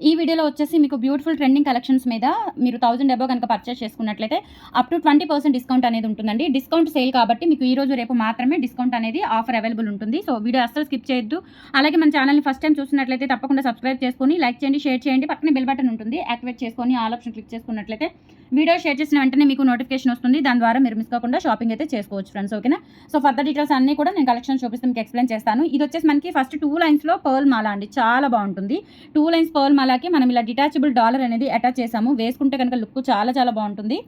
ఈ వీడియోలో వచ్చేసి మీకు బ్యూటిఫుల్ ట్రెండింగ్ కలెక్షన్స్ మీద మీరు థౌసండ్ అబో కనుక పర్చేస్ చేసుకున్నట్లయితే up to twenty percent discount అనేది ఉంటుందండి. డిస్కౌంట్ సేల్ కాబట్టి మీకు ఈ రోజు రేపు మాత్రమే డిస్కౌంట్ అనేది ఆఫర్ అవైలబుల్ ఉంటుంది. సో వీడియో అస్సలు స్కిప్ చేయొద్దు. అలాగే మన ఛానల్ని ఫస్ట్ టైం చూసినట్లయితే తప్పకుండా సబ్స్క్రైబ్ చేసుకొని లైక్ చేయండి షేర్ చేయండి. పక్కన బెల్ బటన్ ఉంటుంది. యాక్టివేట్ చేసుకొని ఆల్ ఆప్షన్ క్లిక్ చేసుకున్నట్లయితే వీడియో షేర్ చేసిన వెంటనే మీకు నోటిఫికేషన్ వస్తుంది. దాని ద్వారా మీరు మిస్ కాకుండా షాపింగ్ అయితే చేసుకోవచ్చు ఫ్రెండ్స్ ఓకేనా సో ఫర్దర్ డీటెయిల్స్ అన్ని కూడా నేను కలెక్షన్ చూపిస్తే మీకు ఎక్స్ప్లెయిన్ చేస్తాను. ఇది వచ్చేసి మనకి ఫస్ట్ టూ లైన్స్లో పర్ల్ మాల అండి. చాలా బాగుంటుంది. టూ లైన్స్ పర్ల్ అలాగే మనం ఇలా డిటాచబుల్ డాలర్ అనేది అటాచ్ చేసాము. వేసుకుంటే కనుక లుక్ చాలా చాలా బాగుంటుంది.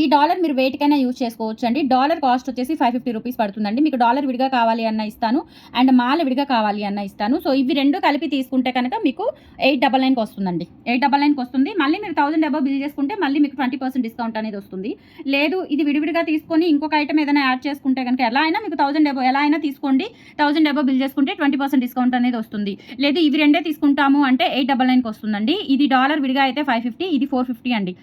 ఈ డాలర్ మీరు వెయిట్కైనా యూజ్ చేసుకోవచ్చు అండి డాలర్ కాస్ట్ వచ్చేసి ఫైవ్ ఫిఫ్టీ రూపీస్ పడుతుందండి. మీకు డాలర్ విడిగా కావాలి అన్న ఇస్తాను. అండ్ మాల విడిగా కావాలి అన్న ఇస్తాను. సో ఇవి రెండు కలిపి తీసుకుంటే కనుక మీకు ఎయిట్ డబల్ నైన్కి వస్తుందండి. ఎయిట్ డబల్ నైన్కి వస్తుంది. మళ్ళీ మీరు థౌసండ్ అబౌవ్ బిల్ చేసుకుంటే మళ్ళీ మీకు ట్వంటీ పర్సెంట్ డిస్కౌంట్ అనేది వస్తుంది. లేదు ఇది విడివిడిగా తీసుకొని ఇంకొక ఐటమ్ ఏదైనా యాడ్ చేసుకుంటే కనుక ఎలా అయినా మీకు థౌసండ్ అబౌవ్ ఎలా అయినా తీసుకోండి. థౌసండ్ అబౌవ్ బిల్ చేసుకుంటే ట్వంటీ పర్సెంట్ డిస్కౌంట్ అనేది వస్తుంది. లేదు ఇవి రెండే తీసుకుంటాము అంటే ఎయిట్ డబల్ నైన్కి వస్తుందండి. ఇది డాలర్ విడిగా అయితే ఫైవ్ ఫిఫ్టీ ఇది ఫోర్ ఫిఫ్టీ అండి.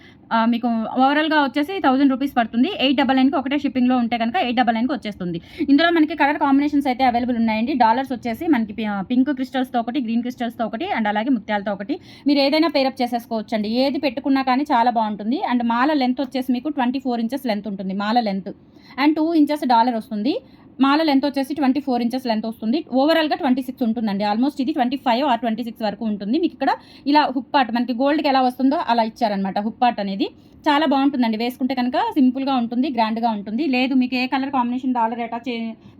మీకు ఓవరాల్గా వచ్చేసి థౌసండ్ రూపీస్ పడుతుంది. ఎయిట్ డబల్ నైన్కి ఒకటే షిప్పింగ్లో ఉంటే కనుక ఎయిట్ డబల్ నైన్కి వచ్చేస్తుంది. ఇందులో మనకి కలర్ కాంబినేషన్స్ అయితే అవైలబుల్ ఉన్నాయండి. డాలర్స్ వచ్చేసి మనకి పింక్ క్రిస్టల్స్తో ఒకటి గ్రీన్ క్రిస్టల్స్తో ఒకటి అండ్ అలాగే ముత్యాలతో ఒకటి. మీరు ఏదైనా పేరప్ చేసేసుకోవచ్చు అండి ఏది పెట్టుకున్నా కానీ చాలా బాగుంటుంది. అండ్ మాల లెంత్ వచ్చేసి మీకు ట్వంటీ ఫోర్ ఇంచెస్ లెంత్ ఉంటుంది. మాల length and two inches dollar వస్తుంది. మాల లెంత్ వచ్చేసి ట్వంటీ ఫోర్ ఇంచెస్ లెంత్ వస్తుంది. ఓవరాల్గా ట్వంటీ సిక్స్ ఉంటుందండి. ఆల్మోస్ట్ ఇది twenty five or twenty six వరకు ఉంటుంది. మీకు ఇక్కడ ఇలా హుక్ పార్ట్ మనకి గోల్డ్కి ఎలా వస్తుందో అలా ఇచ్చారనమాట హుక్ పార్ట్ అనేది. చాలా బాగుంటుందండి. వేసుకుంటే కనుక సింపుల్గా ఉంటుంది గ్రాండ్గా ఉంటుంది. లేదు మీకు ఏ కలర్ కాంబినేషన్ డాలర్ అటాచ్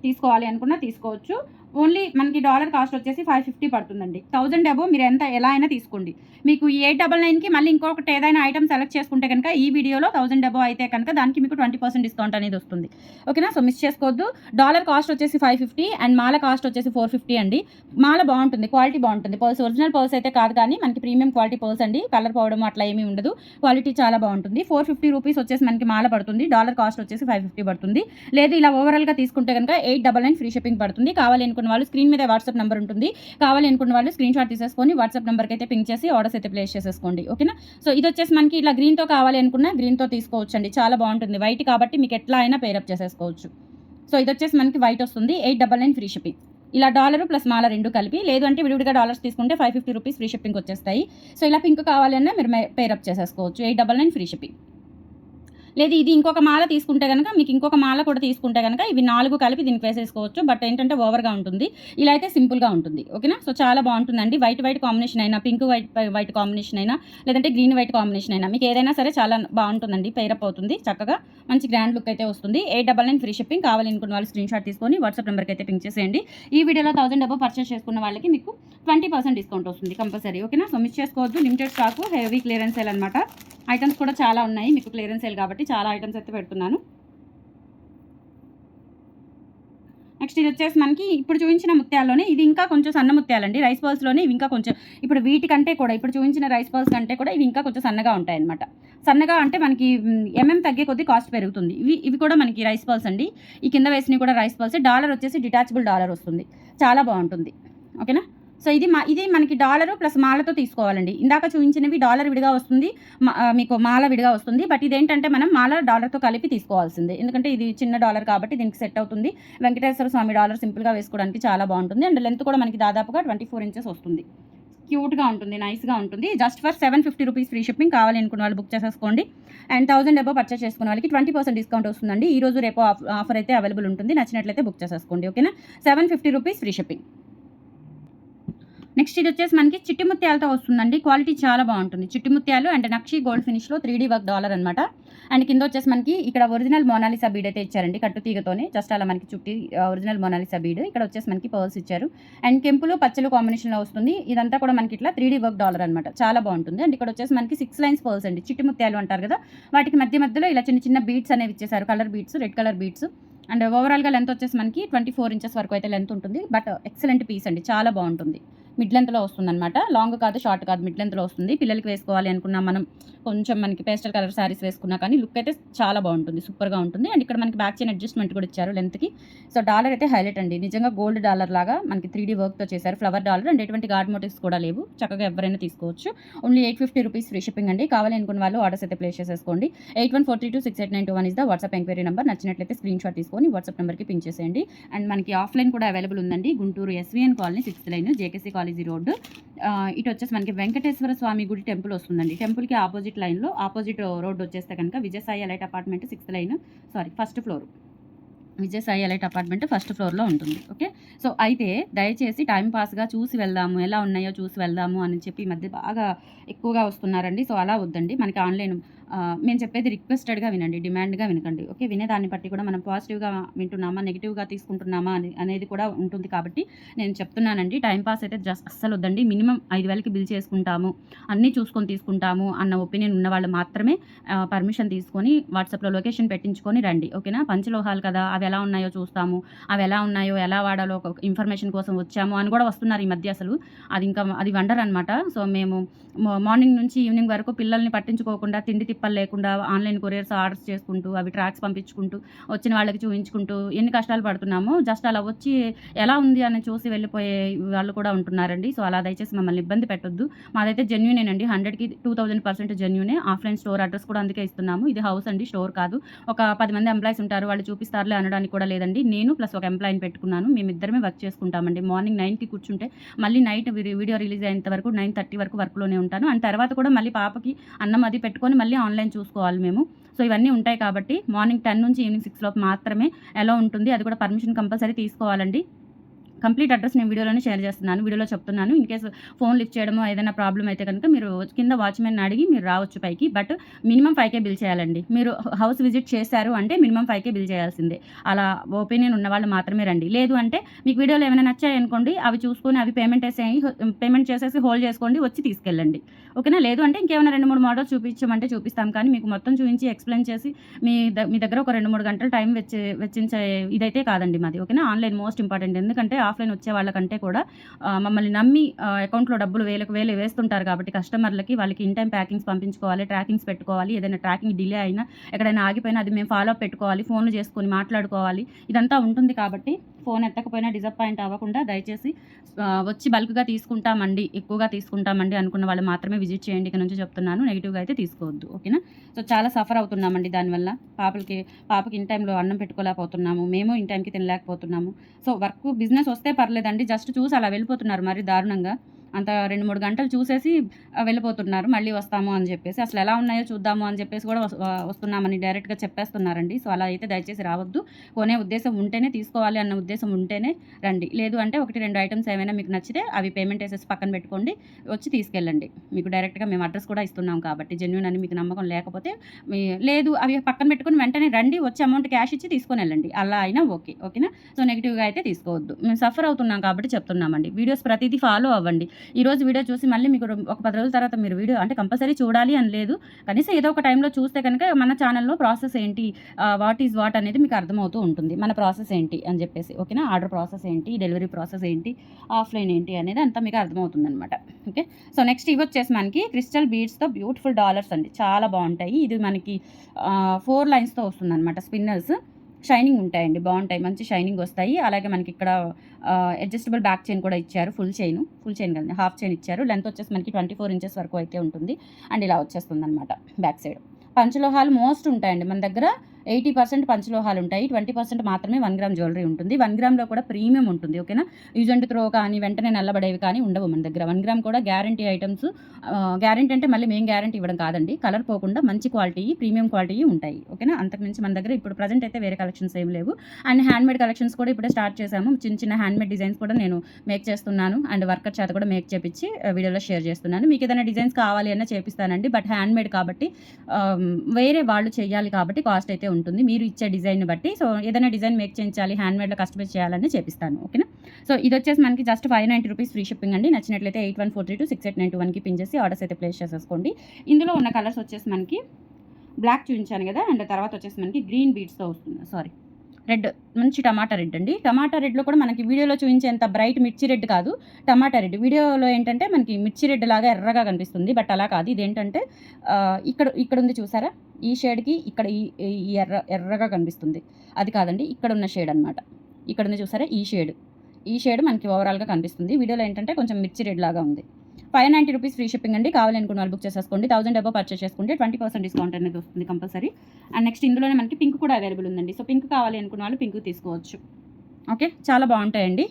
తీసుకోవాలి అనుకున్నా తీసుకోవచ్చు. ఓన్లీ మనకి డాలర్ కాస్ట్ వచ్చేసి ఫైవ్ ఫిఫ్టీ పడుతుందండి. థౌజండ్ అబో మీరు ఎంత ఎలా అయినా తీసుకోండి. మీకు ఎయిట్ డబల్ నైన్కి మళ్ళీ ఇంకొకటి ఏదైనా ఐటమ్ సెలెక్ట్ చేసుకుంటే కనుక ఈ వీడియోలో థౌసండ్ అబో అయితే కనుక దానికి మీకు ట్వంటీ పర్సెంట్ డిస్కౌంట్ అనేది వస్తుంది. ఓకేనా? సో మిస్ చేసుకోవద్దు. డాలర్ కాస్ట్ వచ్చేసి ఫైవ్ ఫిఫ్టీ అండ్ మాల కాస్ట్ వచ్చేసి ఫోర్ ఫిఫ్టీ అండి. మాల బాగుంటుంది క్వాలిటీ బాగుంటుంది. పర్స్ ఒరిజినల్ పర్స్ అయితే కాదు కానీ మనకి ప్రీమియం క్వాలిటీ పర్స్ అండి. కలర్ పోవడం అట్లా ఏమీ ఉండదు. క్వాలిటీ చాలా బాగుంటుంది. ఫోర్ ఫిఫ్టీ రూపీస్ వచ్చేసి మనకి మాల పడుతుంది. డాలర్ కాస్ట్ వచ్చేసి ఫైవ్ ఫిఫ్టీ పడుతుంది. లేదు ఇలా ఓవరాల్గా తీసుకుంటే కనుక eight double nine free shipping పడుతుంది. కావాలి అనుకున్న వాళ్ళు స్క్రీన్ మీద వాట్సాప్ నెంబర్ ఉంటుంది. కావాలి అనుకున్న వాళ్ళు స్క్రీన్ షాట్ తీసేసుకొని వాట్సాప్ నెంబర్కి అయితే పింక్ చేసి ఆర్డర్స్ అయితే ప్లేస్ చేసేసుకోండి. ఓకేనా? సో ఇది వచ్చేసి మనకి ఇలా గ్రీన్తో కావాలి అనుకున్న గ్రీన్తో తీసుకోవచ్చు అండి చాలా బాగుంటుంది. వైట్ కాబట్టి మీకు ఎట్లా అయినా పేరప్ చేసేసుకోవచ్చు. సో ఇది వచ్చేసి మనకి వైట్ వస్తుంది. Eight double nine free shipping. ఇలా డాలర్ ప్లస్ మాల రెండు కలిపి లేదు అంటే విడివిడిగా డాలర్స్ తీసుకుంటే five fifty rupees free shipping వచ్చేస్తాయి. సో ఇలా పింక్ కావాలన్నా మీరు పేరప్ చేసేసుకోవచ్చు. Eight double nine free shipping. లేదు ఇది ఇంకొక మాల తీసుకుంటే కనుక మీకు ఇంకొక మాల కూడా తీసుకుంటే కనుక ఇవి నాలుగు కలిపి దీనికి వేసేసుకోవచ్చు. బట్ ఏంటంటే ఓవర్గా ఉంటుంది. ఇలా అయితే సింపుల్గా ఉంటుంది. ఓకేనా? సో చాలా బాగుంటుందండి. వైట్ వైట్ కాంబినేషన్ అయినా పింక్ వైట్ వైట్ కాంబినేషన్ అయినా లేదంటే గ్రీన్ వైట్ కాంబినేషన్ అయినా మీకు ఏదైనా సరే చాలా బాగుంటుందండి. పేరప్ అవుతుంది. చక్కగా మంచి గ్రాండ్ లుక్ అయితే వస్తుంది. Eight double nine free shipping. కావాలి అనుకున్న వాళ్ళు స్క్రీన్ షాట్ తీసుకొని వాట్సాప్ నెంబర్కి అయితే పింక్ చేసేయండి. ఈ వీడియోలో థౌసండ్ డబ్బా పర్చేస్ చేసుకున్న వాళ్ళకి మీకు ట్వంటీ పర్సెంట్ డిస్కౌంట్ వస్తుంది కంపల్సరీ. ఓకేనా? సో మిస్ చేసుకోవద్దు. Limited stock heavy clearance sale అనమాట ఐటమ్స్ కూడా చాలా ఉన్నాయి. మీకు క్లియరెన్స్ సేల్ కాబట్టి చాలా ఐటమ్స్ అయితే పెడుతున్నాను. నెక్స్ట్ ఇది వచ్చేసి మనకి ఇప్పుడు చూపించిన ముత్యాల్లోనే ఇది ఇంకా కొంచెం సన్న ముత్యాలండి. రైస్ బాల్స్లోనే ఇవి ఇంకా కొంచెం ఇప్పుడు వీటికంటే కూడా ఇప్పుడు చూపించిన రైస్ బాల్స్ కంటే కూడా ఇవి ఇంకా కొంచెం సన్నగా ఉంటాయి అనమాట సన్నగా అంటే మనకి ఎంఎం తగ్గే కొద్దీ కాస్ట్ పెరుగుతుంది. ఇవి ఇవి కూడా మనకి రైస్ బాల్స్ అండి. ఈ కింద వేసినవి కూడా రైస్ బాల్స్ డాలర్ వచ్చేసి డిటాచబుల్ డాలర్ వస్తుంది. చాలా బాగుంటుంది. ఓకేనా సో ఇది మా ఇది మనకి డాలరు ప్లస్ మాలతో తీసుకోవాలండి. ఇందాక చూపించినవి డాలర్ విడిగా వస్తుంది మా- మీకు మాల విడిగా వస్తుంది. బట్ ఇదేంటంటే మనం మాల డాలర్తో కలిపి తీసుకోవాల్సిందే. ఎందుకంటే ఇది చిన్న డాలర్ కాబట్టి దీనికి సెట్ అవుతుంది. వెంకటేశ్వర స్వామి డాలర్ సింపుల్గా వేసుకోవడానికి చాలా బాగుంటుంది. అండ్ లెంత్ కూడా మనకి దాదాపుగా ట్వంటీ ఫోర్ ఇంచెస్ వస్తుంది. క్యూట్గా ఉంటుంది నైస్గా ఉంటుంది. Just for seven fifty rupees free shipping కావాలి అనుకున్న వాళ్ళు బుక్ చేసేసుకోండి. అండ్ థౌసండ్ అబో పర్చేస్ చేసుకున్న వాళ్ళకి ట్వంటీ పర్సెంట్ డిస్కౌంట్ వస్తుందండి. ఈ రోజు రేపు ఆఫర్ అయితే అవైలబుల్ ఉంటుంది. నచ్చినట్లయితే బుక్ చేసేసుకోండి ఓకేనా? Seven fifty rupees free shipping. Next ఇది వచ్చేసి మనకి చిట్టి ముత్యాలతో వస్తుందండి. క్వాలిటీ చాలా బాగుంటుంది. చిట్టి ముత్యాలు అండ్ నక్షి గోల్డ్ ఫినిష్లో త్రీ డీ వర్క్ డాలర్ అనమాట అండ్ కింద వచ్చేసి మనకి ఇక్కడ ఒరిజినల్ మోనాలిసా బీడ్ అయితే ఇచ్చారండి కట్టు తీగతోనే. జస్ట్ అలా మనకి చుట్టి ఒరిజినల్ మోనాలిసా బీడ్. ఇక్కడ వచ్చేసి మనకి పర్ల్స్ ఇచ్చారు. అండ్ కెంపులు పచ్చలు కాంబినేషన్లో వస్తుంది. ఇదంతా కూడా మనకి ఇట్లా త్రీ డీ వర్క్ డాలర్ అనమాట చాలా బాగుంటుంది. అండ్ ఇక్కడ వచ్చేసి మనకి సిక్స్ లైన్స్ పర్ల్స్ అండి. చిట్టి ముత్యాలు అంటారు కదా. వాటికి మధ్య మధ్యలో ఇలా చిన్న చిన్న బీట్స్ అనేవి ఇచ్చేసారు colour beads red colour beads and ఓవరాల్గా లెంత్ వచ్చేసి మనకి ట్వంటీ ఫోర్ ఇంచెస్ వరకు అయితే లెంత్ ఉంటుంది. బట్ ఎక్సలెంట్ పీస్ అండి. చాలా బాగుంటుంది. మిడ్ లెంత్లో వస్తుంది అనమాట లాంగ్ కాదు షార్ట్ కాదు మిడ్ లెంత్లో వస్తుంది. పిల్లలకి వేసుకోవాలి అనుకున్నా మనం కొంచెం మనకి పేస్టల్ కలర్ శారీస్ వేసుకున్నా కానీ లుక్ అయితే చాలా బాగుంటుంది సూపర్గా ఉంటుంది. అండ్ ఇక్కడ మనకి బ్యాక్ చైన్ అడ్జస్ట్మెంట్ కూడా ఇచ్చారు లెంత్కి సో డాలర్ అయితే హైలైట్ అండి. నిజంగా గోల్డ్ డాలర్ లాగా మనకి త్రీ డీ వర్క్తో చేశారు. ఫ్లవర్ డాలర్ అండ్ ఎటువంటి గార్డ్ మోటివ్స్ కూడా లేవు. చక్కగా ఎవరైనా తీసుకోవచ్చు. Only eight fifty rupees free shipping అండి. కావాలి అనుకున్న వాళ్ళు ఆర్డర్స్ అయితే ప్లేస్ చేసేసుకోండి. Eight one four three two six eight nine two one is the WhatsApp enquiry number నచ్చినట్లయితే స్క్రీన్ షాట్ తీసుకొని వాట్సాప్ నెంబర్కి పింక్ చేసేయండి. అండ్ మనకి ఆఫ్లైన్ కూడా అవైలబుల్ ఉందండి. Guntur SVN colony sixth line JKC college road. ఇటు వచ్చేసి మనకి వెంకటేశ్వర స్వామి గుడి టెంపుల్ వస్తుందండి. టెంపుల్కి ఆపోజిట్ లైన్లో ఆపోజిట్ రోడ్ వచ్చేస్తే కనుక Vijayasai Elite apartment sixth line. Sorry first floor. Vijayasai Elite apartment first ఫ్లోర్లో ఉంటుంది. ఓకే? సో అయితే దయచేసి టైం పాస్గా చూసి వెళ్దాము. ఎలా ఉన్నాయో చూసి వెళ్దాము అని చెప్పి ఈ మధ్య బాగా ఎక్కువగా వస్తున్నారండి. సో అలా వద్దండి. మనకి ఆన్లైన్ మేము చెప్పేది రిక్వెస్టెడ్గా వినండి డిమాండ్గా వినకండి. ఓకే వినేదాన్ని బట్టి కూడా మనం పాజిటివ్గా వింటున్నామా నెగిటివ్గా తీసుకుంటున్నామా అని అనేది కూడా ఉంటుంది కాబట్టి నేను చెప్తున్నానండి. టైంపాస్ అయితే జస్ట్ అస్సలు వద్దండి. మినిమం ఐదు వేలకి బిల్ చేసుకుంటాము. అన్నీ చూసుకొని తీసుకుంటాము అన్న ఒపీనియన్ ఉన్న వాళ్ళు మాత్రమే పర్మిషన్ తీసుకొని వాట్సాప్లో లొకేషన్ పెట్టించుకొని రండి. ఓకేనా పంచలోహాలు కదా అవి ఎలా ఉన్నాయో చూస్తాము. అవి ఎలా ఉన్నాయో ఎలా వాడాలో ఒక ఇన్ఫర్మేషన్ కోసం వచ్చాము అని కూడా వస్తున్నారు ఈ మధ్య అసలు. అది ఇంకా అది వండర్ అనమాట సో మేము మార్నింగ్ నుంచి ఈవినింగ్ వరకు పిల్లల్ని పట్టించుకోకుండా తిండి తిప్పలు లేకుండా ఆన్లైన్ కొరియర్స్ ఆర్డర్స్ చేసుకుంటూ అవి ట్రాక్స్ పంపించుకుంటూ వచ్చిన వాళ్ళకి చూపించుకుంటూ ఎన్ని కష్టాలు పడుతున్నామో జస్ట్ అలా వచ్చి ఎలా ఉంది అని చూసి వెళ్ళిపోయే వాళ్ళు కూడా ఉంటున్నారండి. సో అలా దయచేసి మమ్మల్ని ఇబ్బంది పెట్టొద్దు. మాదైతే జెన్యునేనండి. హండ్రెడ్కి టూ థౌజండ్ పర్సెంట్ జెన్యునే. ఆఫ్లైన్ స్టోర్ అడ్రస్ కూడా అందుకే ఇస్తున్నాము. ఇది హౌస్ అండి స్టోర్ కాదు. ఒక పది మంది ఎంప్లాయీస్ ఉంటారు. వాళ్ళు చూపిస్తారులే అనడానికి కూడా లేదండి. నేను ప్లస్ ఒక ఎంప్లాయీని పెట్టుకున్నాను. మేమిద్దరమే వర్క్ చేసుకుంటామండి. మార్నింగ్ నైన్కి కూర్చుంటే మళ్ళీ నైట్ వీడియో రిలీజ్ అయ్యేంత వరకు నైన్ థర్టీ వరకు వర్క్లోనే ఉంటాను. అండ్ తర్వాత కూడా మళ్ళీ పాపకి అన్నం అది పెట్టుకొని మళ్ళీ ఆన్లైన్ చూసుకోవాలి మేము. సో ఇవన్నీ ఉంటాయి కాబట్టి మార్నింగ్ టెన్ నుంచి ఈవినింగ్ సిక్స్ లోపు మాత్రమే ఎలా ఉంటుంది. అది కూడా పర్మిషన్ కంపల్సరీ తీసుకోవాలండి. కంప్లీట్ అడ్రస్ నేను వీడియోలోనే షేర్ చేస్తున్నాను వీడియోలో చెప్తున్నాను. ఇన్ కేసు ఫోన్ లిఫ్ట్ చేయడమో ఏదైనా ప్రాబ్లం అయితే కనుక మీరు కింద వాచ్మెన్ అడిగి మీరు రావచ్చు పైకి. But minimum five K bill చేయాలండి. మీరు హౌస్ విజిట్ చేశారు అంటే మినిమం ఫైవ్ కే బిల్ చేయాల్సిందే. అలా ఒపీనియన్ ఉన్న వాళ్ళు మాత్రమే రండి. లేదు అంటే మీకు వీడియోలు ఏమైనా నచ్చాయి అనుకోండి అవి చూసుకొని అవి పేమెంట్ వేసేయి పేమెంట్ చేసేసి హోల్డ్ చేసుకోండి వచ్చి తీసుకెళ్ళండి. ఓకేనా? లేదు అంటే ఇంకేమైనా రెండు మూడు మోడల్స్ చూపించమంటే చూపిస్తాం. కానీ మీకు మొత్తం చూపించి ఎక్స్ప్లెయిన్ చేసి మీ మీ దగ్గర ఒక రెండు మూడు గంటలు టైం వెచ్చి వెచ్చించే ఇదైతే కాదండి మాది. ఓకేనా? Online most important. ఎందుకంటే ఆఫ్లైన్ వచ్చే వాళ్ళకంటే కూడా మమ్మల్ని నమ్మి అకౌంట్లో డబ్బులు వేలకు వేలు వేస్తుంటారు కాబట్టి కస్టమర్లకి వాళ్ళకి ఇన్ టైం ప్యాకింగ్స్ పంపించుకోవాలి ట్రాకింగ్స్ పెట్టుకోవాలి ఏదైనా ట్రాకింగ్ డిలే అయినా ఎక్కడైనా ఆగిపోయినా అది మేము ఫాలో అప్ పెట్టుకోవాలి ఫోన్లు చేసుకొని మాట్లాడుకోవాలి ఇదంతా ఉంటుంది కాబట్టి ఫోన్ ఎత్తకపోయినా డిసప్పాయింట్ అవ్వకుండా దయచేసి వచ్చి బల్క్గా తీసుకుంటామండి ఎక్కువగా తీసుకుంటామండి అనుకున్న వాళ్ళు మాత్రమే విజిట్ చేయండి ఇక్కడ నుంచి చెప్తున్నాను నెగిటివ్గా అయితే తీసుకోవద్దు ఓకేనా? సో చాలా సఫర్ అవుతున్నామండి దానివల్ల పాపలకి పాపకి ఇన్ టైంలో అన్నం పెట్టుకోలేకపోతున్నాము మేము ఇన్ టైంకి తినలేకపోతున్నాము. సో వర్క్ బిజినెస్ వస్తే పర్లేదండి. జస్ట్ చూసి అలా వెళ్ళిపోతున్నారు మరి దారుణంగా. అంత రెండు మూడు గంటలు చూసేసి వెళ్ళిపోతున్నారు. మళ్ళీ వస్తాము అని చెప్పేసి అసలు ఎలా ఉన్నాయో చూద్దాము అని చెప్పేసి కూడా వస్తున్నామని డైరెక్ట్గా చెప్పేస్తున్నారండి. సో అలా అయితే దయచేసి రావద్దు. కొనే ఉద్దేశం ఉంటేనే తీసుకోవాలి అన్న ఉద్దేశం ఉంటేనే రండి. లేదు అంటే ఒకటి రెండు ఐటమ్స్ ఏమైనా మీకు నచ్చితే అవి పేమెంట్ వేసేసి పక్కన పెట్టుకోండి. వచ్చి తీసుకెళ్ళండి. మీకు డైరెక్ట్గా మేము అడ్రస్ కూడా ఇస్తున్నాం కాబట్టి జెన్యున్ అని మీకు నమ్మకం లేకపోతే మీ లేదు అవి పక్కన పెట్టుకుని వెంటనే రండి వచ్చి అమౌంట్ క్యాష్ ఇచ్చి తీసుకొని వెళ్ళండి. అలా అయినా ఓకే. ఓకేనా? సో నెగిటివ్గా అయితే తీసుకోవద్దు. మేము సఫర్ అవుతున్నాం కాబట్టి చెప్తున్నామండి. వీడియోస్ ప్రతిదీ ఫాలో అవ్వండి. ఈరోజు వీడియో చూసి మళ్ళీ మీకు ఒక పది రోజుల తర్వాత మీరు వీడియో అంటే కంపల్సరీ చూడాలి అని లేదు. కనీసం ఏదో ఒక టైంలో చూస్తే కనుక మన ఛానల్లో ప్రాసెస్ ఏంటి? వాట్ ఈజ్ వాట్ అనేది మీకు అర్థమవుతూ ఉంటుంది. మన ప్రాసెస్ ఏంటి అని చెప్పేసి. ఓకేనా? ఆర్డర్ ప్రాసెస్ ఏంటి? డెలివరీ ప్రాసెస్ ఏంటి? ఆఫ్లైన్ ఏంటి అనేది అంతా మీకు అర్థమవుతుంది అనమాట ఓకే? సో నెక్స్ట్ ఇవి వచ్చేసి మనకి క్రిస్టల్ బీడ్స్తో బ్యూటిఫుల్ డాలర్స్ అండి. చాలా బాగుంటాయి. ఇది మనకి ఫోర్ లైన్స్తో వస్తుంది అనమాట స్పిన్నర్స్ షైనింగ్ ఉంటాయండి బాగుంటాయి. మంచి షైనింగ్ వస్తాయి. అలాగే మనకి ఇక్కడ అడ్జస్టబుల్ బ్యాక్ చైన్ కూడా ఇచ్చారు ఫుల్ చైన్. ఫుల్ చైన్ కదండి హాఫ్ చైన్ ఇచ్చారు. లెంత్ వచ్చేసి మనకి ట్వంటీ ఫోర్ ఇంచెస్ వరకు అయితే ఉంటుంది. అండ్ ఇలా వచ్చేస్తుంది అనమాట బ్యాక్ సైడ్. పంచలోహాలు మోస్ట్ ఉంటాయండి మన దగ్గర. ఎయిటీ పర్సెంట్ పంచలోహాలు ఉంటాయి ట్వంటీ పర్సెంట్ మాత్రమే వన్ గ్రామ్ జ్యువెలరీ ఉంటుంది. వన్ గ్రామ్లో కూడా ప్రీమియం ఉంటుంది ఓకేనా? యూజ్ అండ్ త్రో కానీ వెంటనే నల్లబడేవి కానీ ఉండవు మన దగ్గర. వన్ గ్రామ్ కూడా గ్యారంటీ ఐటమ్స్ గ్యారంటీ అంటే మళ్ళీ మేము గ్యారంటీ ఇవ్వడం కాదండి. కలర్ పోకుండా మంచి క్వాలిటీ ప్రీమియం క్వాలిటీ ఉంటాయి ఓకేనా? అంతకుమించి మన దగ్గర ఇప్పుడు ప్రజెంట్ అయితే వేరే కలెక్షన్స్ ఏం లేవు. అండ్ హ్యాండ్మేడ్ కలెక్షన్స్ కూడా ఇప్పుడే స్టార్ట్ చేశాము. చిన్న చిన్న హ్యాండ్మేడ్ డిజైన్స్ కూడా నేను మేక్ చేస్తున్నాను. అండ్ వర్కర్ చేత కూడా మేక్ చేపించి వీడియోలో షేర్ చేస్తున్నాను. మీకు ఏదైనా డిజైన్స్ కావాలి అన్న చేపిస్తానండి. బట్ హ్యాండ్మేడ్ కాబట్టి వేరే వాళ్ళు చేయాలి కాబట్టి కాస్ట్ అయితే ఉంటుంది. మీరు ఇచ్చే డిజైన్ బట్టి సో ఏదైనా డిజైన్ మేక్ చేయించాలి హ్యాండ్మేడ్లో కస్టమైజ్ చేయాలని చేపిస్తాను ఓకేనా? సో ఇది వచ్చేసి మనకి just five ninety rupees free shipping అండి. నచ్చినట్లయితే eight one four three two six eight nine two వన్కి పిన్ చేసి ఆర్డర్స్ అయితే ప్లేస్ చేసేసుకోండి. ఇందులో ఉన్న కలర్స్ వచ్చేసి మనకి బ్లాక్ చూపించాను కదా అండ్ తర్వాత వచ్చేసి మనకి గ్రీన్ బీడ్స్తో వస్తుంది. సారీ రెడ్ మంచి టమాటా రెడ్ అండి. టమాటా రెడ్లో కూడా మనకి వీడియోలో చూపించేంత బ్రైట్ మిర్చి రెడ్ కాదు టమాటా రెడ్. వీడియోలో ఏంటంటే మనకి మిర్చి రెడ్ లాగా ఎర్రగా కనిపిస్తుంది బట్ అలా కాదు. ఇదేంటంటే ఇక్కడ ఇక్కడ ఉంది చూసారా? ఈ షేడ్కి ఇక్కడ ఈ ఈ ఎర్ర ఎర్రగా కనిపిస్తుంది. అది కాదండి ఇక్కడ ఉన్న షేడ్ అనమాట ఇక్కడ ఉంది చూసారా? ఈ షేడ్. ఈ షేడ్ మనకి ఓవరాల్గా కనిపిస్తుంది. వీడియోలో ఏంటంటే కొంచెం మిర్చి రెడ్ లాగా ఉంది. Five ninety rupees free shipping అండి. కావాలనుకున్న వాళ్ళు బుక్ చేసేసుకోండి. థౌసండ్ అబో పర్చేస్ చేసుకుంటే ట్వంటీ పర్సెంట్ డిస్కౌంట్ అనేది వస్తుంది కంపల్సరీ. అండ్ నెక్స్ట్ ఇందులోనే మనకి పింక్ కూడా అవైలబుల్ ఉందండి. సో పింక్ కావాలి అనుకున్న వాళ్ళు పింక్ తీసుకోవచ్చు. ఓకే చాలా బాగుంటాయండి.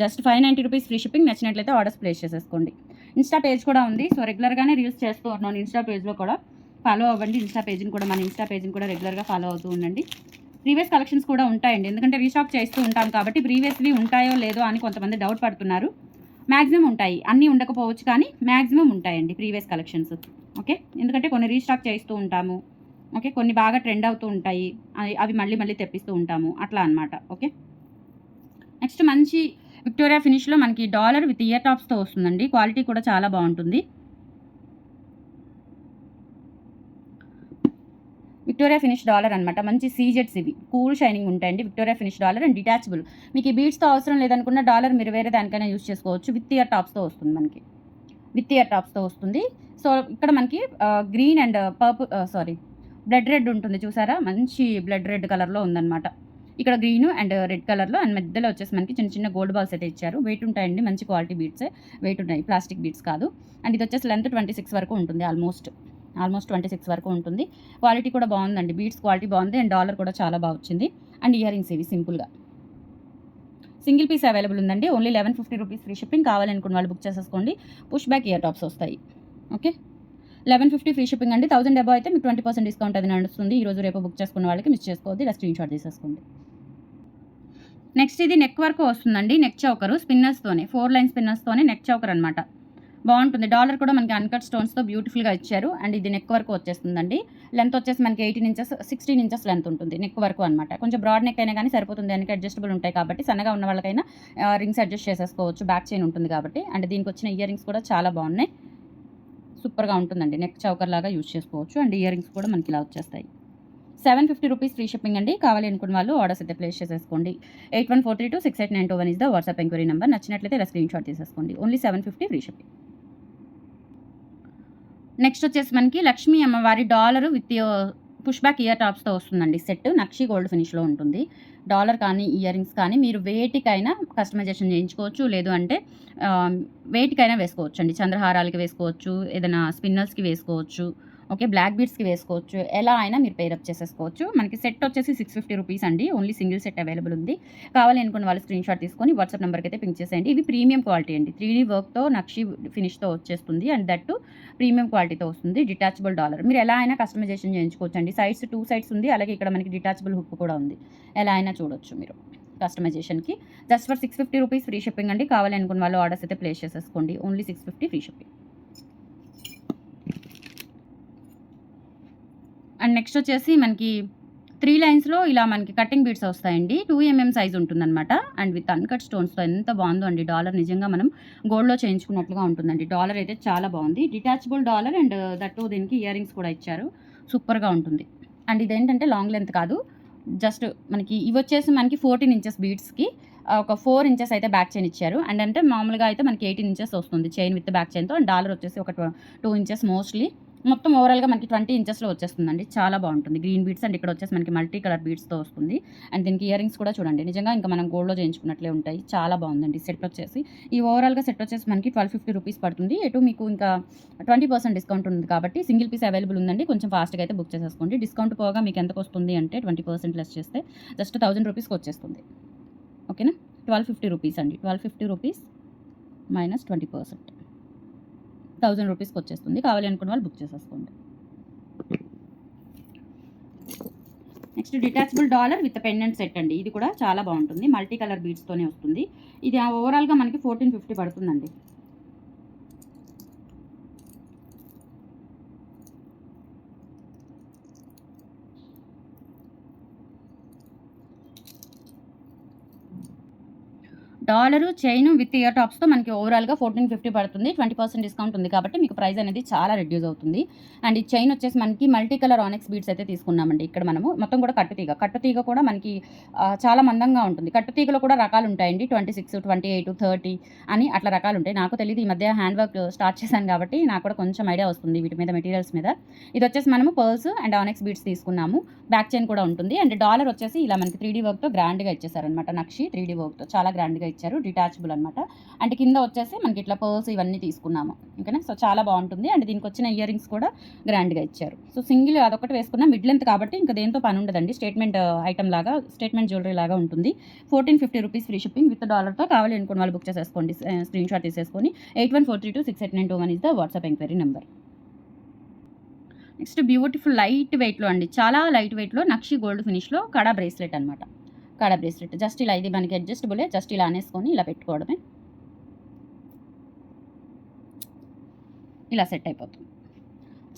Just five ninety rupees free shipping. నచ్చినట్లయితే ఆర్డర్స్ ప్లేస్ చేసేసుకోండి. ఇన్స్టా పేజ్ కూడా ఉంది. సో రెగ్యులర్గానే రీల్స్ చేస్తూ ఉన్నాను ఇన్స్టా పేజ్లో కూడా. ఫాలో అవ్వండి. ఇన్స్టా పేజ్ని కూడా మన ఇన్స్టా పేజ్ని కూడా రెగ్యులర్గా ఫాలో అవుతూ ఉండండి. ప్రీవియస్ కలెక్షన్స్ కూడా ఉంటాయండి. ఎందుకంటే రీషాప్ చేస్తూ ఉంటాం కాబట్టి ప్రీవియస్వి ఉంటాయో లేదో అని కొంతమంది డౌట్ పడుతున్నారు. మ్యాక్సిమం ఉంటాయి. అన్నీ ఉండకపోవచ్చు కానీ మ్యాక్సిమం ఉంటాయండి ప్రీవియస్ కలెక్షన్స్. ఓకే? ఎందుకంటే కొన్ని రీస్టాక్ చేస్తూ ఉంటాము. ఓకే? కొన్ని బాగా ట్రెండ్ అవుతూ ఉంటాయి. అవి- అవి మళ్ళీ మళ్ళీ తెప్పిస్తూ ఉంటాము. అట్లా అన్నమాట. ఓకే? నెక్స్ట్ మంచి విక్టోరియా ఫినిష్లో మనకి డాలర్ విత్ ఇయర్ టాప్స్తో వస్తుందండి. క్వాలిటీ కూడా చాలా బాగుంటుంది. విక్టోరియా ఫినిష్ డాలర్ అనమాట మంచి సీజెట్స్ ఇవి. కూల్ షైనింగ్ ఉంటాయండి. Victoria finish dollar and detachable. మీకు ఈ బీడ్స్తో అవసరం లేదనుకున్న డాలర్ మీరు వేరే దానికైనా యూజ్ చేసుకోవచ్చు. విత్ ఇయర్ టాప్స్తో వస్తుంది మనకి. విత్ ఇయర్ టాప్స్తో వస్తుంది. సో ఇక్కడ మనకి green and purple sorry blood red ఉంటుంది చూసారా? మంచి బ్లడ్ రెడ్ కలర్లో ఉందన్నమాట. ఇక్కడ గ్రీన్ అండ్ రెడ్ కలర్లో అండ్ మధ్యలో వచ్చేసి మనకి చిన్న చిన్న గోల్డ్ బాల్స్ అయితే ఇచ్చారు. వెయిట్ ఉంటాయండి. మంచి క్వాలిటీ బీడ్సే వెయిట్ ఉన్నాయి ప్లాస్టిక్ బీడ్స్ కాదు. అండ్ ఇది వచ్చేసి లెంత్ ట్వంటీ సిక్స్ వరకు ఉంటుంది ఆల్మోస్ట్. ఆల్మోస్ట్ ట్వంటీ సిక్స్ వరకు ఉంటుంది. క్వాలిటీ కూడా బాగుందండి. బీడ్స్ క్వాలిటీ బాగుంది. అండ్ డాలర్ కూడా చాలా బాగా వచ్చింది. అండ్ ఇయర్ రింగ్స్ ఇవి సింపుల్గా సింగిల్ పీస్ అవైలబుల్ ఉందండి. Only eleven fifty rupees free shipping. కావాలనుకున్న వాళ్ళు బుక్ చేసేసుకోండి. పుష్ బ్యాక్ ఇయర్ టాప్స్ వస్తాయి. Okay? Eleven fifty free shipping అండి. థౌసండ్ అబౌ అయితే మీకు ట్వంటీ పర్సెంట్ డిస్కౌంట్ అది నడుస్తుంది. ఈ రోజు రేపు బుక్ చేసుకున్న వాళ్ళకి మిస్ చేసుకోవద్దు. ఇలా స్క్రీన్ షాట్ తీసేసుకోండి. నెక్స్ట్ ఇది నెక్ వర్క్ వస్తుందండి. Neck choker. స్పిన్నర్స్తోనే ఫోర్ లైన్ స్పిన్నర్స్తోనే నెక్ చౌకర్ అనమాట బాగుంటుంది. డాలర్ కూడా మనకి అన్కట్ స్టోన్స్తో బ్యూటిఫుల్గా ఇచ్చారు. అండ్ ఇది నెక్ వరకు వచ్చేస్తుందండి. లెంత్ వచ్చేసి మనకి eighteen inches sixteen inches length ఉంటుంది నెక్ వరకు అనమాట కొంచెం బ్రాడ్ నెక్ అయినా కానీ సరిపోతుంది. దానికి అడ్జస్టబుల్ ఉంటాయి కాబట్టి సన్నగా ఉన్న వాళ్ళకైనా రింగ్స్ అడ్జస్ట్ చేసేసుకోవచ్చు. బ్యాక్ చైన్ ఉంటుంది కాబట్టి. అండ్ దీనికి వచ్చిన ఇయర్ రింగ్స్ కూడా చాలా బాగున్నాయి. సూపర్గా ఉంటుందండి. నెక్ చౌకర్ లాగా యూజ్ చేసుకోవచ్చు. అండ్ ఇయర్ రింగ్స్ కూడా మనకి ఇలా వచ్చేస్తాయి. Seven fifty rupees free shipping అండి. కావాలి అనుకున్న వాళ్ళు ఆర్డర్స్ అయితే ప్లేస్ చేసేసుకోండి. Eight one four three two six eight nine two one is the WhatsApp enquiry number. నచ్చినట్లయితే ఇలా స్క్రీన్ షాట్ తీసేసుకోండి. Only seven fifty free shipping. Next వచ్చేసి మనకి లక్ష్మీ అమ్మవారి dollar with push back ear టాప్స్తో వస్తుందండి. సెట్ నక్షి gold ఫినిష్లో ఉంటుంది. Dollar కానీ ear rings కానీ మీరు వేటికైనా కస్టమైజేషన్ చేయించుకోవచ్చు. లేదు అంటే వేటికైనా వేసుకోవచ్చు అండి చంద్రహారాలకి వేసుకోవచ్చు ఏదైనా స్పిన్నర్స్కి వేసుకోవచ్చు. ఓకే బ్లాక్ బీడ్స్కి వేసుకోవచ్చు. ఎలా అయినా మీరు పేరప్ చేసేసుకోవచ్చు. మనకి సెట్ వచ్చేసి సిక్స్ ఫిఫ్టీ రూపీస్ అండి. ఓన్లీ సింగిల్ సెట్ అవైలబుల్ ఉంది. కావాలి అనుకున్న వాళ్ళు స్క్రీన్ షాట్ తీసుకొని వాట్సాప్ నెంబర్కి అయితే పింక్ చేసేయండి. ఇవి ప్రీమియం క్వాలిటీ అండి. త్రీ డీ వర్క్తో నక్షి ఫినిష్తో వచ్చేస్తుంది. అండ్ దట్టు ప్రీమియం క్వాలిటీతో వస్తుంది. డిటాచబుల్ డాలర్ మీరు ఎలా అయినా కస్టమైజేషన్ చేయించుకోవచ్చు అండి. సైడ్స్ టూ సైడ్స్ ఉంది. అలాగే ఇక్కడ మనకి డిటాచబుల్ హుక్ కూడా ఉంది. ఎలా అయినా చూడొచ్చు మీరు కస్టమైజేషన్కి just for six fifty rupees free shipping అండి. కావాలి అనుకున్న వాళ్ళు ఆర్డర్స్ అయితే ప్లేస్ చేసేసుకోండి. Only six fifty free shipping and next వచ్చేసి మనకి త్రీ లైన్స్లో ఇలా మనకి కటింగ్ బీడ్స్ వస్తాయండి. టూ ఎంఎం సైజ్ ఉంటుందన్నమాట. అండ్ విత్ అన్కట్ స్టోన్స్తో ఎంత బాగుందో అండి. డాలర్ నిజంగా మనం గోల్డ్లో చేయించుకున్నట్లుగా ఉంటుందండి. డాలర్ అయితే చాలా బాగుంది. డిటాచబుల్ డాలర్ అండ్ దట్టు దీనికి ఇయర్ రింగ్స్ కూడా ఇచ్చారు. సూపర్గా ఉంటుంది. అండ్ ఇదేంటంటే లాంగ్ లెంత్ కాదు. జస్ట్ మనకి ఇవి వచ్చేసి మనకి ఫోర్టీన్ ఇంచెస్ బీడ్స్కి ఒక ఫోర్ ఇంచెస్ అయితే బ్యాక్ చైన్ ఇచ్చారు. అండ్ అంటే మామూలుగా అయితే మనకి ఎయిటీన్ ఇంచెస్ వస్తుంది. చైన్ విత్ బ్యాక్ చైన్తో అండ్ డాలర్ వచ్చేసి ఒక టూ ఇంచెస్ మోస్ట్లీ మొత్తం ఓవరాల్గా మనకి ట్వంటీ ఇంచెస్లో వచ్చేస్తుందండి. చాలా బాగుంటుంది. గ్రీన్ బీడ్స్ అండ్ ఇక్కడ వచ్చేసి మనకి మల్టీ కలర్ బీడ్స్తో వస్తుంది. అండ్ దీనికి ఇయర్ రింగ్స్ కూడా చూడండి. నిజంగా ఇంకా మనం గోల్డ్లో చేయించుకున్నట్లే ఉంటాయి. చాలా బాగుందండి సెట్ వచ్చేసి. ఈ ఓవరాల్గా సెట్ వచ్చేసి మనకి ట్వెల్వ్ ఫిఫ్టీ రూపీస్ పడుతుంది. ఎటు మీకు ఇంకా ట్వంటీ పర్సెంట్ డిస్కౌంట్ ఉంది కాబట్టి సింగిల్ పీస్ అవైలబుల్ ఉందండి. కొంచెం ఫాస్ట్గా అయితే బుక్ చేసేసుకోండి. డిస్కౌంట్ పోగా మీకు ఎంతకు వస్తుంది అంటే ట్వంటీ పర్సెంట్ లెస్ చేస్తే జస్ట్ థౌజండ్ రూపీస్కి వచ్చేస్తుంది. ఓకేనా ట్వెల్వ్ ఫిఫ్టీ రూపీస్ అండి. Twelve fifty rupees minus twenty percent thousand రూపీస్కి వచ్చేస్తుంది. కావాలి అనుకున్న వాళ్ళు బుక్ చేసేసుకోండి. Next detachable dollar with pendant set అండి. ఇది కూడా చాలా బాగుంటుంది. మల్టీ కలర్ బీడ్స్తోనే వస్తుంది. ఇది ఓవరాల్గా మనకి ఫోర్టీన్ ఫిఫ్టీ పడుతుందండి. డాలరు చైన్ విత్ ఇయర్ టాప్స్తో మనకి ఓవరాల్గా ఫోర్టీన్ ఫిఫ్టీ పడుతుంది. ట్వంటీ పర్సెంట్ డిస్కౌంట్ ఉంది కాబట్టి మీకు ప్రైస్ అనేది చాలా రెడ్యూస్ అవుతుంది. అండ్ ఈ చైన్ వచ్చేసి మనకి మల్టీ కలర్ ఆనెక్స్ బీడ్స్ అయితే తీసుకున్నామండి. ఇక్కడ మనము మొత్తం కూడా కట్టుతీగ కట్టుతీగ కూడా మనకి చాలా మందంగా ఉంటుంది. కట్టుతీగలో కూడా రకాలు ఉంటాయండి. Twenty six twenty eight thirty అని అట్లా రకాలు ఉంటాయి. నాకు తెలియదు ఈ మధ్య హ్యాండ్ వర్క్ స్టార్ట్ చేశాను కాబట్టి నాకు కూడా కొంచెం ఐడియా వస్తుంది వీటి మీద మెటీరియల్స్ మీద. ఇది వచ్చేసి మనము పర్ల్స్ అండ్ ఆనెక్స్ బీడ్స్ తీసుకున్నాము. బ్యాక్ చైన్ కూడా ఉంటుంది. అండ్ డాలర్ వచ్చేసి ఇలా మనకి త్రీ డీ వర్క్తో గ్రాండ్గా ఇచ్చేసారనమాట నక్షి త్రీ డీ వర్క్తో. చాలా గ్రాండ్గా ఇచ్చారు. డిటాచబుల్ అనమాట అండ్ కింద వచ్చేసి మనకి ఇట్లా పర్స్ ఇవన్నీ తీసుకున్నాము. ఓకేనా? సో చాలా బాగుంటుంది. అండ్ దీనికి వచ్చిన ఇయర్ రింగ్స్ కూడా గ్రాండ్గా ఇచ్చారు. సో సింగిల్ అదొకటి వేసుకున్న. మిడ్ లెంత్ కాబట్టి ఇంకా దేంతో పని ఉండదండి. స్టేట్మెంట్ ఐటమ్ uh, లాగా స్టేట్మెంట్ జ్యువెలరీ లాగా ఉంటుంది. Fourteen fifty rupees free shipping with డాలర్తో కావాలి అనుకున్న వాళ్ళు బుక్ చేసేసుకోండి. Uh, స్క్రీన్ షాట్ తీసేసుకొని eight one four three two six eight nine two one is the WhatsApp enquiry number next beautiful light వెయిట్లో అండి. చాలా లైట్ వెయిట్లో నక్షి గోల్డ్ ఫినిష్లో కడా బ్రేస్లెట్ అనమాట కడా బ్రేస్లెట్ జస్ట్ ఇలా ఇది మనకి అడ్జస్టబులే జస్ట్ ఇలా అనేసుకొని ఇలా పెట్టుకోవడమే. ఇలా సెట్ అయిపోతుంది.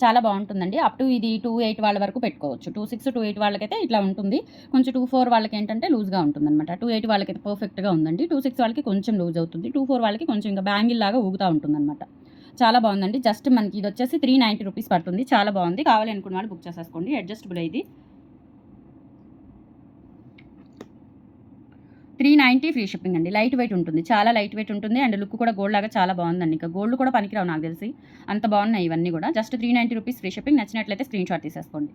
చాలా బాగుంటుందండి. అప్ టు ఇది టూ ఎయిట్ వాళ్ళ వరకు పెట్టుకోవచ్చు. టూ సిక్స్ టూ ఎయిట్ వాళ్ళకైతే ఇట్లా ఉంటుంది. కొంచెం టూ ఫోర్ వాళ్ళకి ఏంటంటే లూజ్గా ఉంటుంది అనమాట టూ ఎయిట్ వాళ్ళకైతే పర్ఫెక్ట్గా ఉందండి. టూ సిక్స్ వాళ్ళకి కొంచెం లూజ్ అవుతుంది. టూ ఫోర్ వాళ్ళకి కొంచెం ఇంకా బ్యాంగిల్ లాగా ఊగుతూ ఉంటుంది అనమాట చాలా బాగుందండి. జస్ట్ మనకి ఇది వచ్చేసి త్రీ నైంటీ రూపీస్ పడుతుంది. చాలా బాగుంది. కావాలి అనుకున్న వాళ్ళు బుక్ చేసేసుకోండి. అడ్జస్టబుల్ ఇది. త్రీ నైంటీ ఫ్రీ షిప్పింగ్ అండి. లైట్ వెయిట్ ఉంటుంది. చాలా లైట్ వెయిట్ ఉంటుంది. అండ్ లుక్ కూడా గోల్డ్ లాగా చాలా బాగుందండి. ఇంకా గోల్డ్ కూడా పనికిరావు నాకు తెలిసి. అంత బాగున్నాయి ఇవన్నీ కూడా. Just three ninety rupees free shipping. నచ్చినట్లయితే స్క్రీన్ షాట్ తీసేసుకోండి.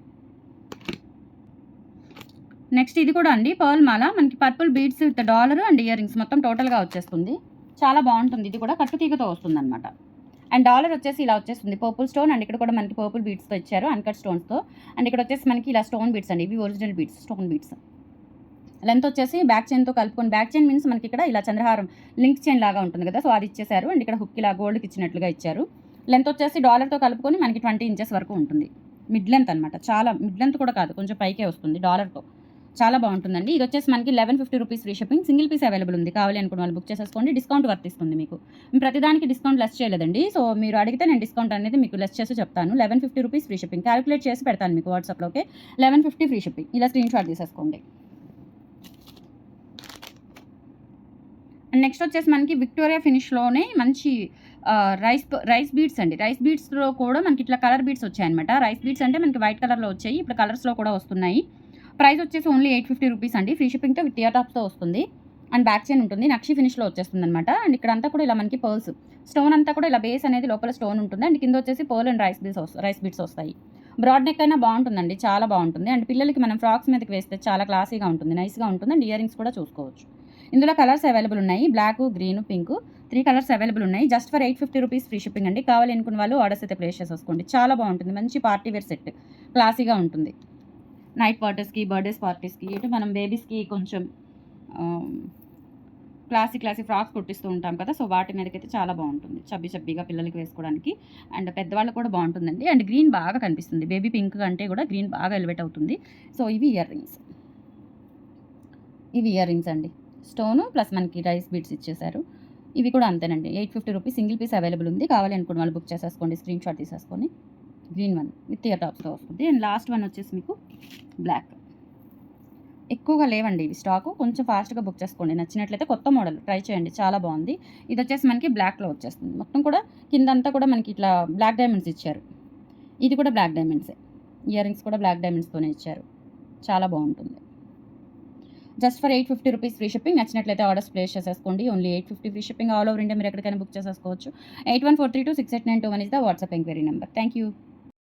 నెక్స్ట్ ఇది కూడా అండి. పర్ల్ మాల. మనకి purple beads with dollar and ear rings మొత్తం టోటల్గా వచ్చేస్తుంది. చాలా బాగుంటుంది. ఇది కూడా కట్టుతీగతో వస్తుంది అనమాట అండ్ డాలర్ వచ్చేసి ఇలా వచ్చేస్తుంది. పర్పుల్ స్టోన్ అండ్ ఇక్కడ కూడా మనకి పర్పుల్ బీడ్స్తో ఇచ్చారు. అన్కట్ స్టోన్స్తో. అండ్ ఇక్కడ వచ్చేసి మనకి ఇలా స్టోన్ బీడ్స్ అండి. ఇవి original beads. Stone beads. Length వచ్చేసి బ్యాక్ చైన్తో కలుపుకొని బ్యాక్ చైన్ మీన్స్ మనకి ఇక్కడ ఇలా చంద్రహారం లింక్ చైన్ లాగా ఉంటుంది కదా. సో అది ఇచ్చేసారు. అండ్ ఇక్కడ హుక్ ఇలా గోల్డ్కి ఇచ్చినట్లుగా ఇచ్చారు. లెంత్ వచ్చేసి డాలర్తో కలుపుకొని మనకి ట్వంటీ ఇంచెస్ వరకు ఉంటుంది. మిడ్ లెంత్ అనమాట చాలా మిడ్ లెంత్ కూడా కాదు. కొంచెం పైకే వస్తుంది డాలర్తో చాలా బాగుంటుందండి. ఇది వచ్చేసి మనకి eleven fifty rupees free shipping single piece available ఉంది. కావాలి అనుకున్న వాళ్ళు బుక్ చేసేసుకోండి. డిస్కౌంట్ వర్తిస్తుంది మీకు. ప్రతిదానికి డిస్కౌంట్ లెస్ చేయలేదండి. సో మీరు అడిగితే నేను డిస్కౌంట్ అనేది మీకు లెస్ చేసి చెప్తాను. Eleven fifty rupees free shipping calculate చేసి పెడతాను మీకు వాట్సాప్లోకి లెవెన్ ఫిఫ్టీ ఫ్రీ షిప్పింగ్ ఇలా స్క్రీన్ షాట్ తీసేసుకోండి. నెక్స్ట్ వచ్చేసి మనకి విక్టోరియా ఫినిష్లోనే మంచి రైస్ రైస్ బీడ్స్ అండి. రైస్ బీడ్స్లో కూడా మనకి ఇట్లా కలర్ బీడ్స్ వచ్చాయన్నమాట. రైస్ బీడ్స్ అంటే మనకి వైట్ కలర్లో వచ్చాయి. ఇప్పుడు కలర్స్లో కూడా వస్తున్నాయి. ప్రైస్ వచ్చేసి ఓన్లీ ఎయిట్ ఫిఫ్టీ రూపీస్ అండి. ఫ్రీ షిప్పింగ్తో విత్ ఇయర్ టాప్స్తో వస్తుంది. అండ్ బ్యాక్ చైన్ ఉంటుంది. నక్షి ఫినిష్లో వచ్చేస్తుంది అనమాట అండ్ ఇక్కడ అంతా కూడా ఇలా మనకి పర్ల్స్ స్టోన్ అంతా కూడా ఇలా బేస్ అనేది లోపల స్టోన్ ఉంటుంది. అండ్ కింద వచ్చేసి pearl and rice beads rice beads వస్తాయి. బ్రాడ్ నెక్ అయినా బాగుంటుందండి. చాలా బాగుంటుంది. అండ్ పిల్లలకి మనం ఫ్రాక్స్ మీదకి వేస్తే చాలా క్లాసీగా ఉంటుంది. నైస్గా ఉంటుంది. అండ్ ఇయర్ రింగ్స్ కూడా చూసుకోవచ్చు. ఇందులో కలర్స్ అవైలబుల్ ఉన్నాయి. Black green pink three colours available ఉన్నాయి. Just for eight fifty rupees free shipping అండి. కావాలి అనుకున్న వాళ్ళు ఆర్డర్స్ అయితే ప్లేస్ చేసేసుకోండి చాలా బాగుంటుంది. మంచి పార్టీ వేర్ సెట్. క్లాసీగా ఉంటుంది. నైట్ పార్టీస్కి బర్త్డేస్ పార్టీస్కి ఇటు మనం బేబీస్కి కొంచెం క్లాసీ క్లాసీ ఫ్రాక్స్ కుట్టిస్తూ ఉంటాం కదా. సో వాటి మీదకైతే చాలా బాగుంటుంది. చబ్బి చబ్బిగా పిల్లలకి వేసుకోవడానికి. అండ్ పెద్దవాళ్ళు కూడా బాగుంటుందండి. అండ్ గ్రీన్ బాగా కనిపిస్తుంది. బేబీ పింక్ కంటే కూడా గ్రీన్ బాగా ఎలివేట్ అవుతుంది. సో ఇవి ఇయర్ రింగ్స్. ఇవి ఇయర్ రింగ్స్ అండి. స్టోను ప్లస్ మనకి రైస్ బీట్స్ ఇచ్చేసారు ఇవి కూడా అంతేనండి. Eight fifty rupees single piece available ఉంది. కావాలి అనుకున్న వాళ్ళు బుక్ చేసేసుకోండి. స్క్రీన్ షాట్ తీసేసుకొని. గ్రీన్ వన్ విత్ ఇయర్ టాప్స్తో వస్తుంది. అండ్ లాస్ట్ వన్ వచ్చేసి మీకు బ్లాక్. ఎక్కువగా లేవండి ఇవి స్టాకు. కొంచెం ఫాస్ట్గా బుక్ చేసుకోండి. నచ్చినట్లయితే కొత్త మోడల్ ట్రై చేయండి. చాలా బాగుంది. ఇది వచ్చేసి మనకి బ్లాక్లో వచ్చేస్తుంది. మొత్తం కూడా కిందంతా కూడా మనకి ఇట్లా బ్లాక్ డైమండ్స్ ఇచ్చారు. ఇది కూడా బ్లాక్ డైమండ్సే. ఇయర్ రింగ్స్ కూడా బ్లాక్ డైమండ్స్తోనే ఇచ్చారు. చాలా బాగుంటుంది. Just for eight fifty rupees free shipping. నచ్చినట్లయితే ఆర్డర్స్ ప్లేస్ చేసేసుకోండి. Only eight fifty free shipping all over India మీరు ఎక్కడికైనా బుక్ చేసేసుకోవచ్చు. Eight one four three two six eight nine two one is the WhatsApp enquiry number. Thank you.